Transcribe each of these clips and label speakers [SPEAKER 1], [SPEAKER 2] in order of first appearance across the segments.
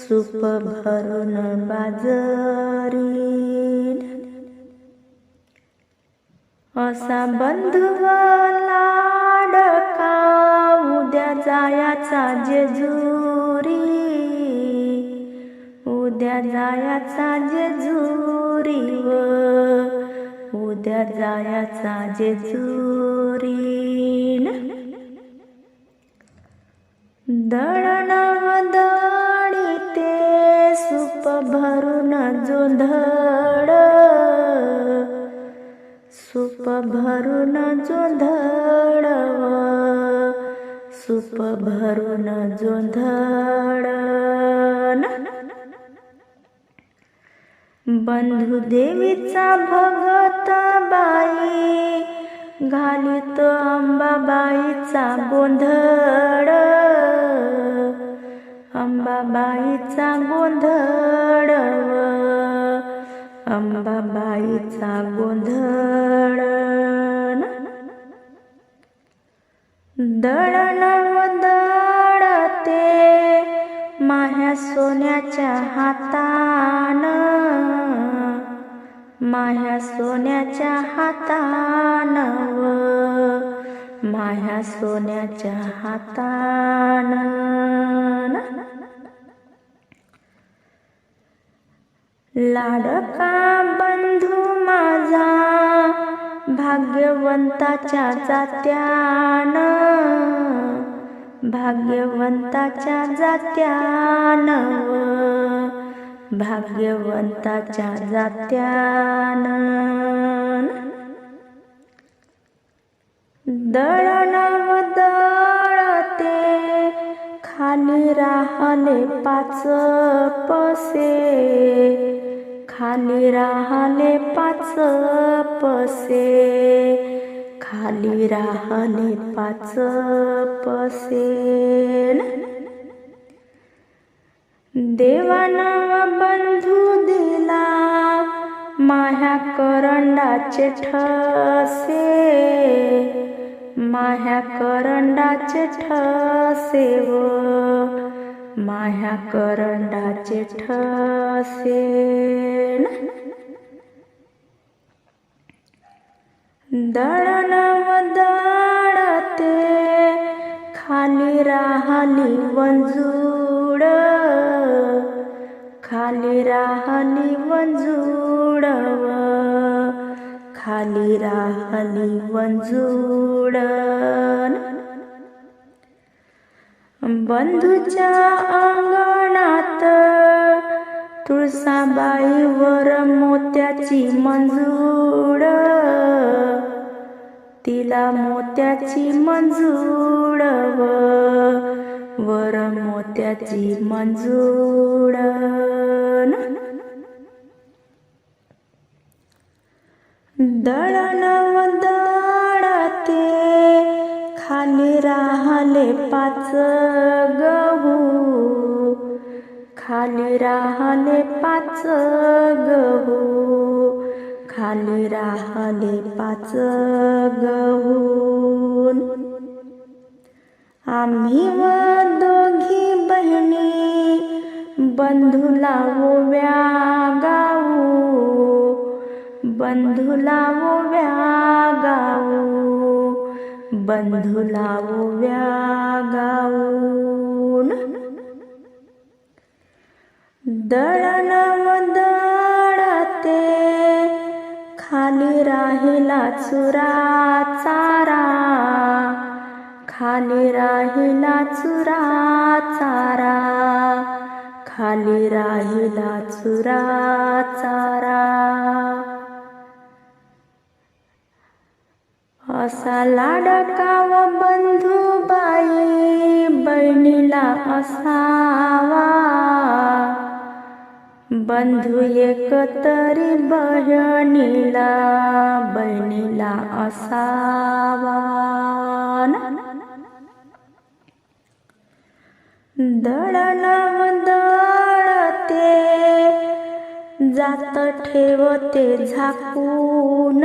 [SPEAKER 1] सुप भरून बाजरी असा बंधुव लाडका उद्या जायाचा जेजुरी। उद्या जायाचा जेजुरी व उद्या जायाचा जेजुरी। दळण दळी सूप भरून जोंधळ. सूप भरून जोंधळ. सूप भरून जोंधळ. बंधू देवीचा भगत बाई घालित अंबाबाईचा गोंधळ. अंबाबाईचा गोंधळ अंबाबाईचा गोंधळ. दळण दळते माह्या सोन्याच्या हातान. माह्या सोन्याच्या हातान. माह्या सोन्याच्या हातान. लाडका बंधू माझा भाग्यवंताच्या जात्यान भाग्यवंताच्या जात्यान भाग्यवंताच्या जात्यान. दळण दळते खाली राहले पाच पसे खाली राहले पाच पसे. खाली राहले पाच पसे. देवाना बंधू दिला माह्या करंडाचे ठसे. माह्या करंडाचे ठसे व माह्या करंडाचे ठसे दळण दळते खाली राहली वंजूड. खाली राहली वंजूड खाली राहली वंजूड. बंधूच्या अंगणात तुळसाबाईवर मोत्याची मंजूड तिला मोत्याची मंजूड वर मोत्याची मंजूड दळण दळते खाली राहले पाच गहू. खाली राहले पाच गहू. खाली राहले पाच गहून. आम्ही व दोघी बहिणी बंधूला ओव्या गाऊ. बंधूला ओव्या गाऊ. बंधू ओव्या गाऊन दळण दळते खाली राहिला चुरा चारा. खाली राहिला चुरा चारा. खाली राहिला चुरा चारा. असा लाडका बंधूबाई बहिणीला असावा. बंधू एकतरी बहिणीला बहिणीला असावा. दळणाव दळते जात ठेवते झाकून.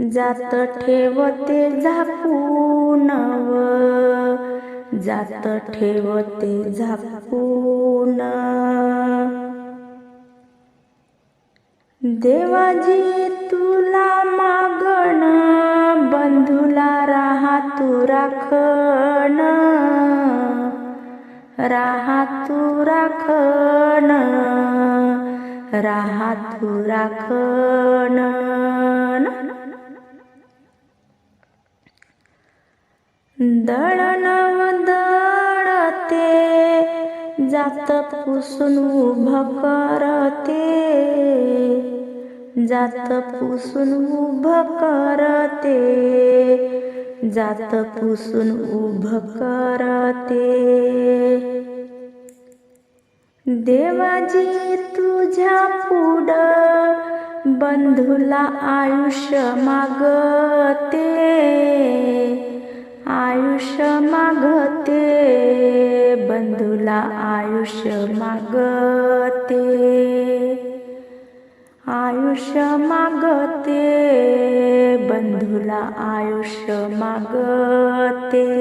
[SPEAKER 1] जात ठेवते झाकून व जात ठेवते झाकून. देवाजी तुला मागण बंधुला राहा तू राखण. राहा तू राखण राहा तू राखण. दळणव दळते जात पुसून उभं करते. जात पुसून उभं करते जात पुसून उभं करते. देवाजी तुझ्या पुढ बंधुला आयुष्य मागते. आयुष्य मागते बंधुला आयुष्य मागते. आयुष्य मागते बंधुला आयुष्य मागते.